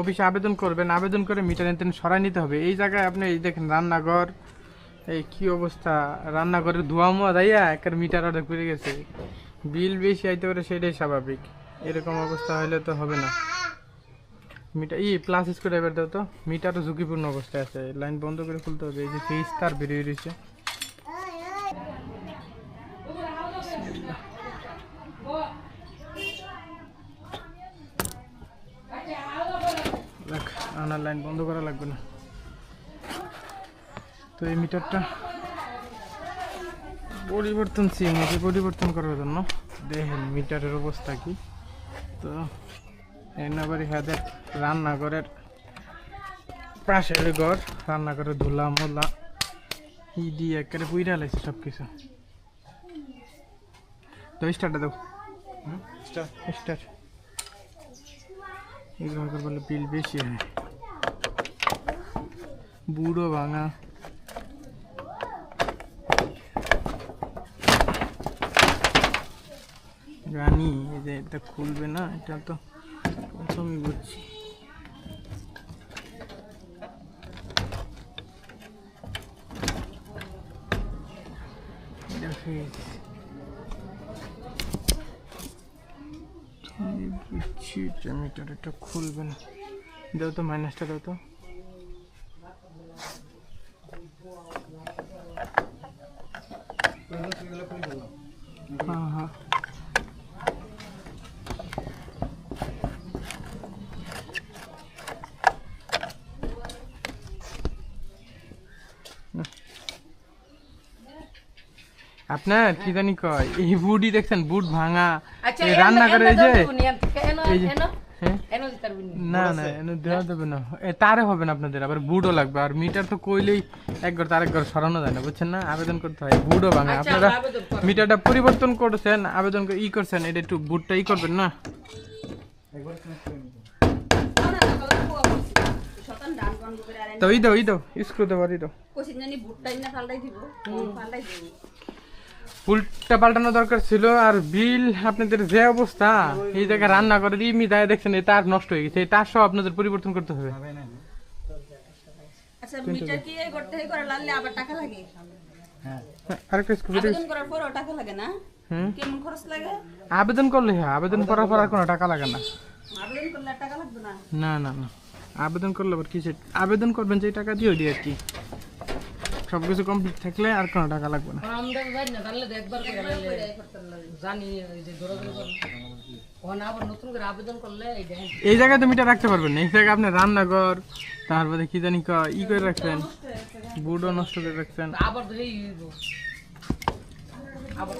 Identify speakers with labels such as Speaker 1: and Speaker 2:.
Speaker 1: অফিসে আবেদন করবেন, আবেদন করে মিটার এনতেন সরাই নিতে হবে। এই জায়গায় আপনি এই দেখেন রান্নাঘর, এই কি অবস্থা? রান্নাঘরের ধোয়া মোয়া দাইয়া একের মিটার অর্ডার করে গেছে। বিল বেশি আইতে পারে সেটাই স্বাভাবিক। এরকম অবস্থা হলে তো হবে না। মিটার ই প্লাস স্কুল এবার দাও তো। মিটারও ঝুঁকিপূর্ণ অবস্থায় আছে। লাইন বন্ধ করে খুলতে হবে। এই যে ফেস তার বেরিয়ে রয়েছে। আনার লাইন বন্ধ করা লাগবে না। তো এই মিটারটা পরিবর্তন সিম এটি পরিবর্তন করার জন্য। দেখেন মিটারের অবস্থা কি। তো এনাবাড়ি হাদের রান্নাঘরের পাশের ঘর রান্নাঘরের ধুলা মোলা ই দিয়ে একেবারে পুইরা লাগছে সব কিছু তো স্টার্টটা দাও স্টার্ট এগুলো বলে বিল বেশি হয়। বুড়ো ভাঙা। জানি, এই যে এটা খুলবে না, এটা তো প্রথমই বুঝছি। বুঝছি যে এটা খুলবে না। দাও তো মাইনাসটা দাও তো। হ্যাঁ হ্যাঁ আপনার কি জানি কয় এই বুটই দেখছেন বুট ভাঙা
Speaker 2: আচ্ছা
Speaker 1: এই রান্না করে এই যে হ্যাঁ?
Speaker 2: না।
Speaker 1: না এনে দেওয়া যাবে না। এ তারে হবে না আপনাদের আবার বুটও লাগবে। আর মিটার তো কইলেই এক ঘর তার এক ঘর সরানো যায় না বুঝছেন না? আবেদন করতে হয়। বুটও ভাঙে
Speaker 2: আচ্ছা,
Speaker 1: আপনারা। মিটারটা পরিবর্তন করছেন আবেদন করে ই করছেন এটা একটু বুটটা ই করবেন না? তো ই দাও ই দাও স্ক্রু দাও আর ই দাও।
Speaker 2: জানি বুটটাই না ফালটাই দিব। ফালটাই দিব।
Speaker 1: উল্টা পাল্টানো দরকার ছিল আর বিল আপনাদের যে অবস্থা এই জায়গায় রান্না করে দিয়ে মিটায় দেখছেন এই তার নষ্ট হয়ে গেছে এই তার সব আপনাদের পরিবর্তন করতে হবে।
Speaker 2: আচ্ছা আবেদন
Speaker 1: করলে হ্যাঁ আবেদন করার পর আর কোনো টাকা লাগে না।
Speaker 2: না?
Speaker 1: না না আবেদন করলে আবার কি আবেদন করবেন যে টাকা দিয়ে আর কি। সব কিছু কমপ্লিট থাকলে আর কোনো টাকা লাগবে না।
Speaker 3: এই
Speaker 1: জায়গায় তো মিটার রাখতে পারবেন এই জায়গায় আপনি রান্নাঘর, তারপরে কি জানি ই করে রাখছেন বুডও নষ্ট করে রাখছেন।
Speaker 3: আবার